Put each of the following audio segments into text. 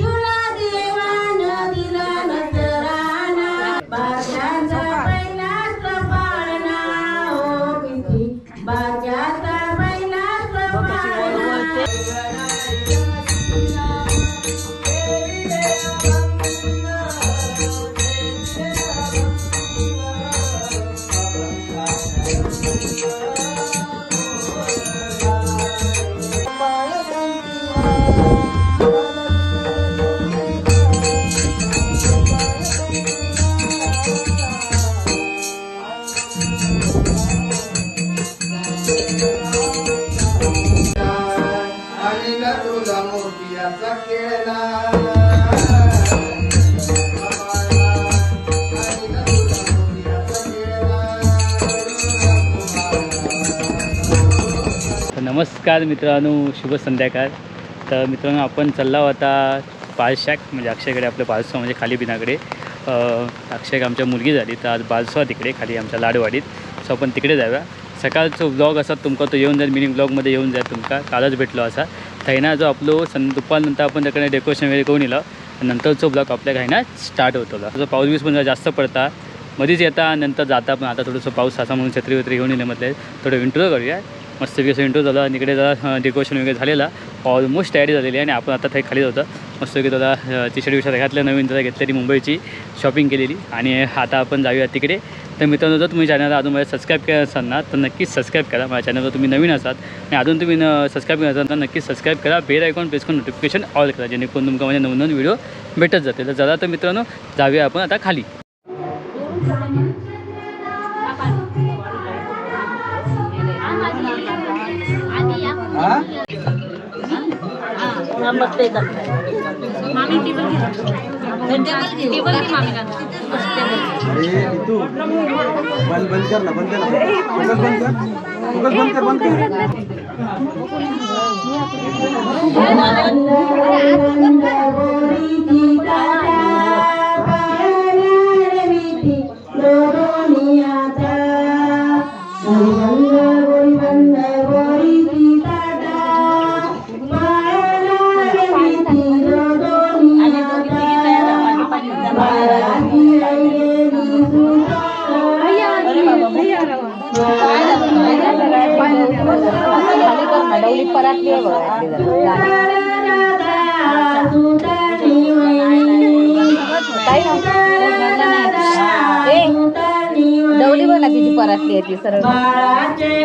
तुला देवानं दिला नजराना बाजाचा बैलाचं पाळणा हो किती बाजाचा बैलाचं पाळणा नमस्कार मित्रांनो शुभ संध्याकाळ. तर मित्रांनो आपण चालला होता पालशाक म्हणजे अक्षयकडे आपलं बालसो म्हणजे खाली बिनाकडे. अक्षयक आमच्या मुलगी झाली तर आज बालसो तिकडे खाली आमच्या लाडवाडीत. सो आपण तिकडे जाऊया. सकाळचो ब्लॉग असा तुमका तो येऊन जाईल मिनी ब्लॉगमध्ये येऊन जाईल तुमका. कालच भेटलो असा. थैना जो आपलो सं दुपारनंतर आपण त्याकडे डेकोरेशन वगैरे करून येलो. आणि नंतरचो ब्लॉग आपल्या घायना स्टार्ट होतो जो पाऊस बीस पण जास्त पडता मध्येच येता नंतर जाता पण. आता थोडंसं पाऊस असा म्हणून छत्री वत्री घेऊन येणे म्हटलं. थोडं इंट्रो करूया. मस्तपैकी असं इंट्रो झाला आणि इकडे जरा डेकोरेशन वगैरे झालेला. ऑलमोस्ट तयारी झालेली आहे आणि आपण आता ते खाली होतं मस्तपैकी त्याला टी शर्ट विषयात घातलं नवीन जरा घेतलेली मुंबईची शॉपिंग केलेली. आणि आता आपण जाऊया तिकडे. तर मित्रांनो जर तुम्ही चॅनलला अजून माझ्या सबस्क्राईब केलं असाल ना तर नक्कीच सबस्क्राईब करा. माझ्या चॅनलवर तुम्ही नवीन असाल आणि अजून तुम्ही सबस्क्राईब करत असाल तर नक्कीच सबस्क्राईब करा. बेल आयकॉन प्रेस करून नोटिफिकेशन ऑल करा जेणेकरून तुमका माझ्या नवनवीन व्हिडिओ भेटत जाते तर जरा तर मित्रांनो जाऊया आपण आता खाली. अरे तू बंद बंद कर ना बंद कर ना फोकस बंद कर फोकस बंद कर बंद कर तिची परातली आहे ती सरळ बाळाचे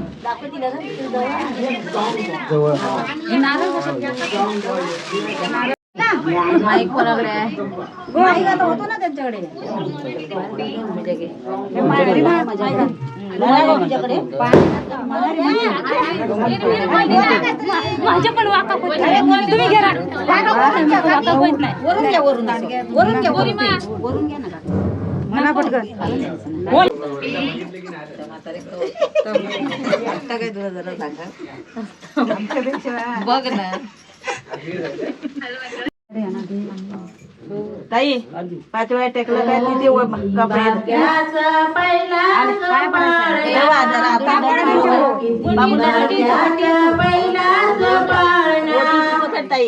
जवळ माईक कोणाकडे आहे माईक आता होतो ना त्यांच्याकडे माझ्या पण वाका. तुम्ही घ्या. वरून घ्या वरून वरून घ्या वरून घ्या ना. म्हणा पटकन आता काय तुला जरा सांगा बघ ना ताई पाचव्या टेकला टेकलं काय तिथे व- कपडे ताई.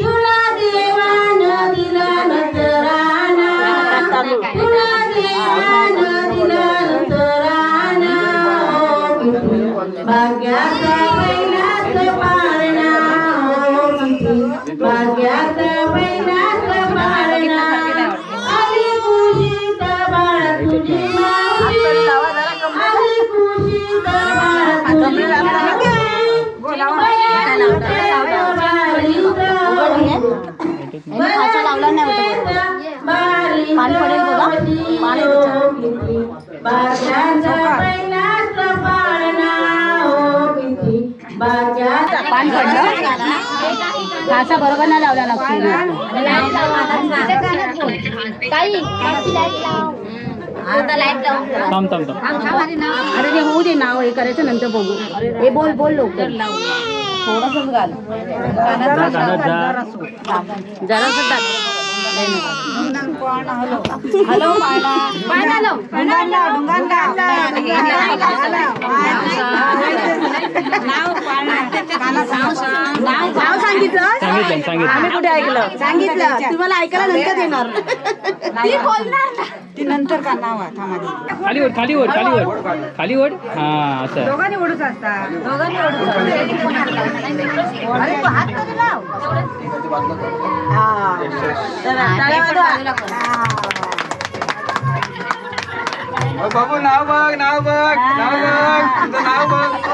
पाणी पडेल बघा. पडलं. बरोबर नाही लावला ताई आता लाइट लावून थांब थांब थांब. अरे ते होऊ दे नाव हे करायचं नंतर बघू. हे बोल बोल लवकर. थोडस घाल. जा कानात जा जरा हॅलो पाळणा नाव सांगितलं आम्ही कुठे ऐकलं सांगितलं तुम्हाला ऐकायला नंतर येणार ती बोलणार ती नंतर का नाव खाली ओढ खाली ओढ खाली ओढ खाली ओढ हा असं दोघांनी ओढूच असतात अरे तू हात कधी लाव बाबू नाव बघ नाव बघ नाव बघ तुझं नाव बघ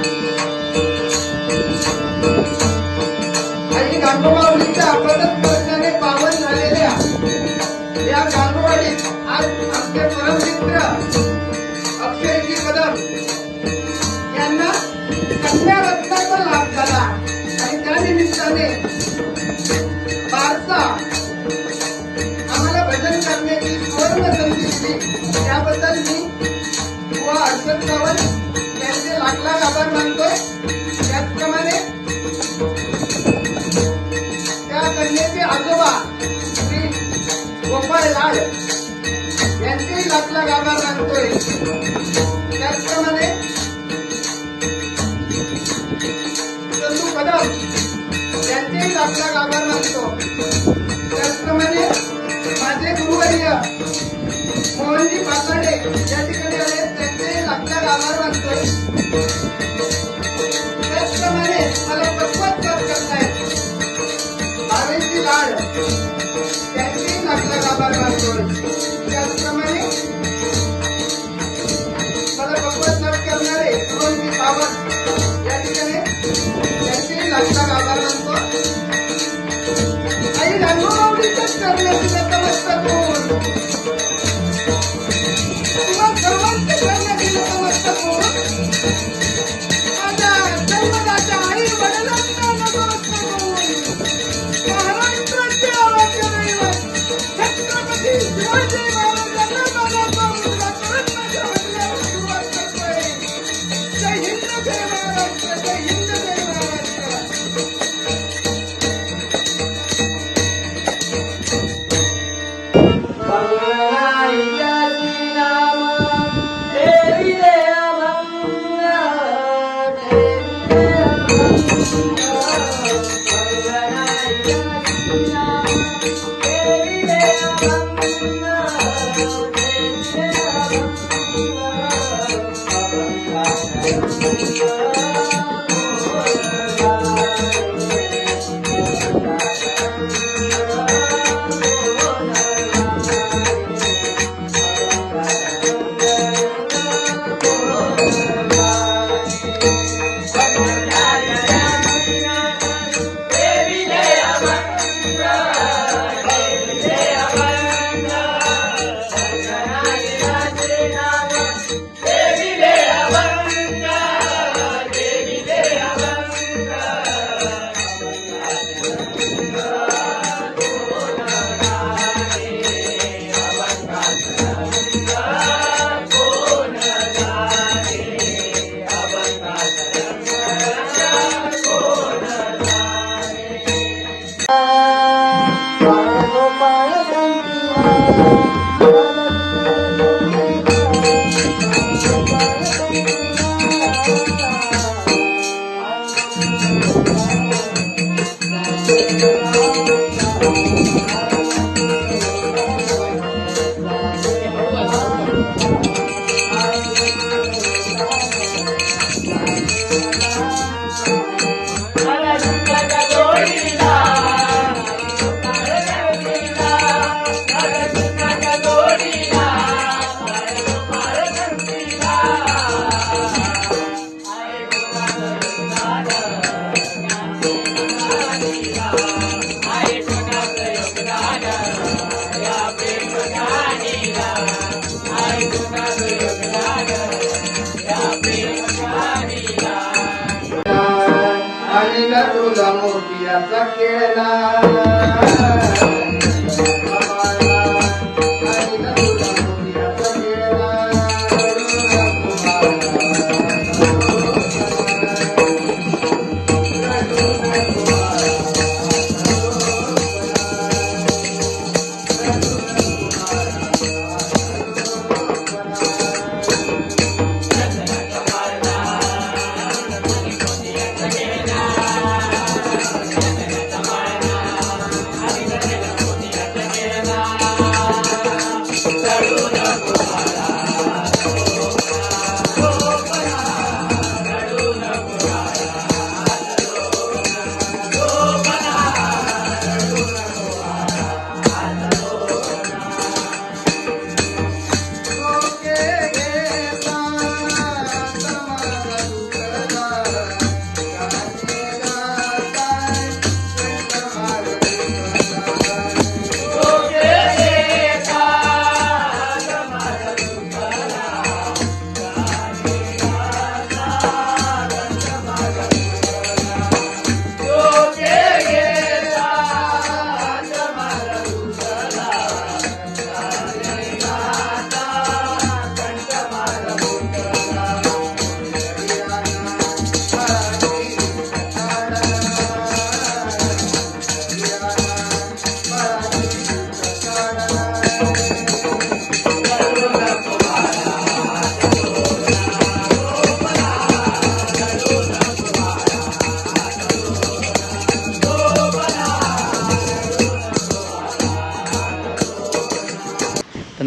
अक्षयजी कदम यांना कन्या रत्नाचा लाभ झाला आणि त्या निमित्ताने आम्हाला भजन करण्याची सुवर्ण संधी दिली. त्याबद्दल मी व अशोक सावंत यांचे लाख लाख आभार मानतोय यांचेही लाख लाख आभार त्याचप्रमाणे चंदू कदम यांचेही आपला गाभा आभार मानतो. त्याचप्रमाणे माझे गुरुवर्य मोहनजी पाकडे या ठिकाणी आले त्यांचे लागतात गाभार मानतोय. त्याचप्रमाणे मला पक्वत कर करतायत. भावेशजी लाड त्यांचेही आपला गाभार मानतोय. ಶರಣ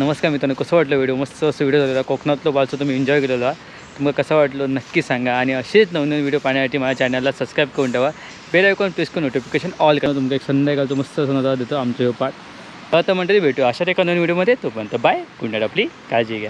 नमस्कार मित्रांनो कसं वाटलं व्हिडिओ मस्त असं व्हिडिओ झालेला. कोकणातलं बालचं तुम्ही एन्जॉय केलेला. तुम्हाला कसं वाटलं नक्की सांगा. आणि असेच नवनवीन व्हिडिओ पाहण्यासाठी माझ्या चॅनलला सबस्क्राईब करून ठेवा. बेल आयकॉन प्रेस करून नोटिफिकेशन ऑल करा. तुमका एक संध्याकाळचं मस्त सणाचा देतो आमचं हे पाठ. तर म्हणते भेटू. अशा एका नवीन व्हिडिओमध्ये तोपर्यंत बाय गुंडाट आपली काळजी घ्या.